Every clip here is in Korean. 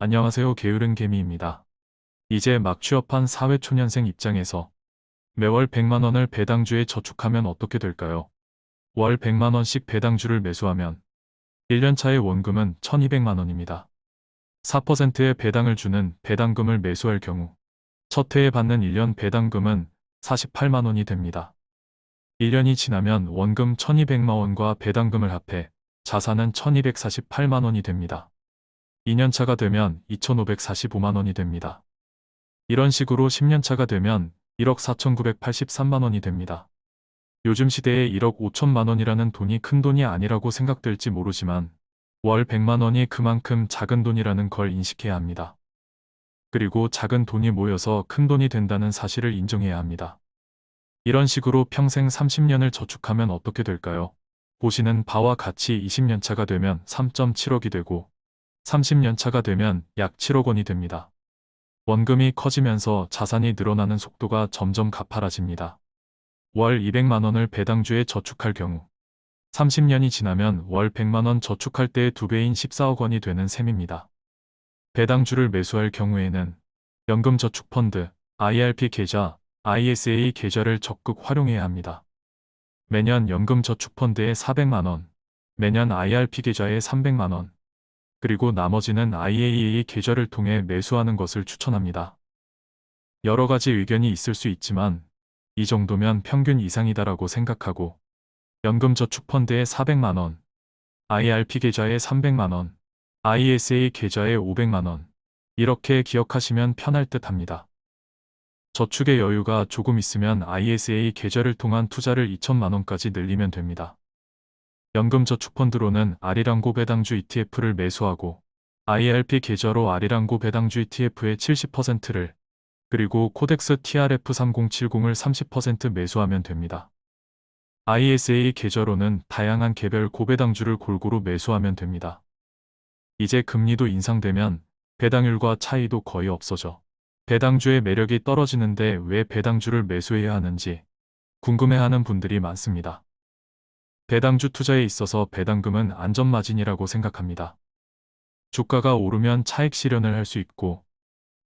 안녕하세요. 게으른 개미입니다. 이제 막 취업한 사회초년생 입장에서 매월 100만 원을 배당주에 저축하면 어떻게 될까요? 월 100만 원씩 배당주를 매수하면 1년 차의 원금은 1200만 원입니다. 4%의 배당을 주는 배당금을 매수할 경우 첫 해에 받는 1년 배당금은 48만 원이 됩니다. 1년이 지나면 원금 1200만 원과 배당금을 합해 자산은 1248만 원이 됩니다. 2년 차가 되면 2545만 원이 됩니다. 이런 식으로 10년 차가 되면 1억 4983만 원이 됩니다. 요즘 시대에 1억 5천만 원이라는 돈이 큰 돈이 아니라고 생각될지 모르지만 월 100만 원이 그만큼 작은 돈이라는 걸 인식해야 합니다. 그리고 작은 돈이 모여서 큰 돈이 된다는 사실을 인정해야 합니다. 이런 식으로 평생 30년을 저축하면 어떻게 될까요? 보시는 바와 같이 20년 차가 되면 3.7억이 되고 30년 차가 되면 약 7억 원이 됩니다. 원금이 커지면서 자산이 늘어나는 속도가 점점 가파라집니다. 월 200만 원을 배당주에 저축할 경우 30년이 지나면 월 100만 원 저축할 때의 두 배인 14억 원이 되는 셈입니다. 배당주를 매수할 경우에는 연금저축펀드, IRP 계좌, ISA 계좌를 적극 활용해야 합니다. 매년 연금저축펀드에 400만 원, 매년 IRP 계좌에 300만 원, 그리고 나머지는 IAEA 계좌를 통해 매수하는 것을 추천합니다. 여러 가지 의견이 있을 수 있지만 이 정도면 평균 이상이다라고 생각하고 연금저축펀드에 400만원, IRP 계좌에 300만원, ISA 계좌에 500만원 이렇게 기억하시면 편할 듯 합니다. 저축의 여유가 조금 있으면 ISA 계좌를 통한 투자를 2천만원까지 늘리면 됩니다. 연금저축펀드로는 아리랑고 배당주 ETF를 매수하고 IRP 계좌로 아리랑고 배당주 ETF의 70%를 그리고 코덱스 TRF3070을 30% 매수하면 됩니다. ISA 계좌로는 다양한 개별 고배당주를 골고루 매수하면 됩니다. 이제 금리도 인상되면 배당률과 차이도 거의 없어져. 배당주의 매력이 떨어지는데 왜 배당주를 매수해야 하는지 궁금해하는 분들이 많습니다. 배당주 투자에 있어서 배당금은 안전마진이라고 생각합니다. 주가가 오르면 차익 실현을 할 수 있고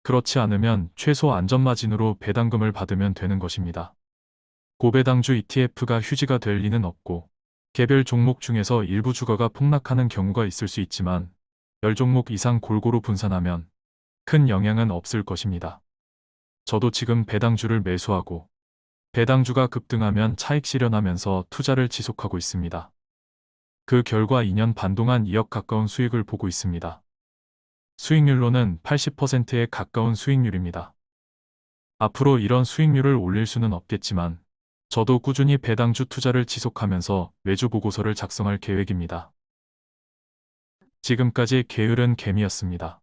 그렇지 않으면 최소 안전마진으로 배당금을 받으면 되는 것입니다. 고배당주 ETF가 휴지가 될 리는 없고 개별 종목 중에서 일부 주가가 폭락하는 경우가 있을 수 있지만 10종목 이상 골고루 분산하면 큰 영향은 없을 것입니다. 저도 지금 배당주를 매수하고 배당주가 급등하면 차익 실현하면서 투자를 지속하고 있습니다. 그 결과 2년 반 동안 2억 가까운 수익을 보고 있습니다. 수익률로는 80%에 가까운 수익률입니다. 앞으로 이런 수익률을 올릴 수는 없겠지만 저도 꾸준히 배당주 투자를 지속하면서 매주 보고서를 작성할 계획입니다. 지금까지 게으른 개미였습니다.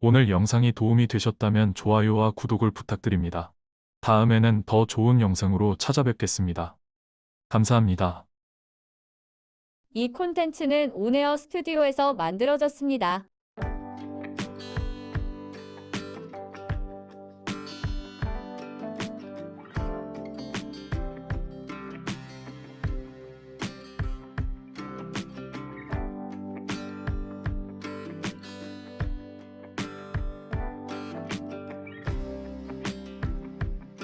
오늘 영상이 도움이 되셨다면 좋아요와 구독을 부탁드립니다. 다음에는 더 좋은 영상으로 찾아뵙겠습니다. 감사합니다. 이 콘텐츠는 온에어 스튜디오에서 만들어졌습니다.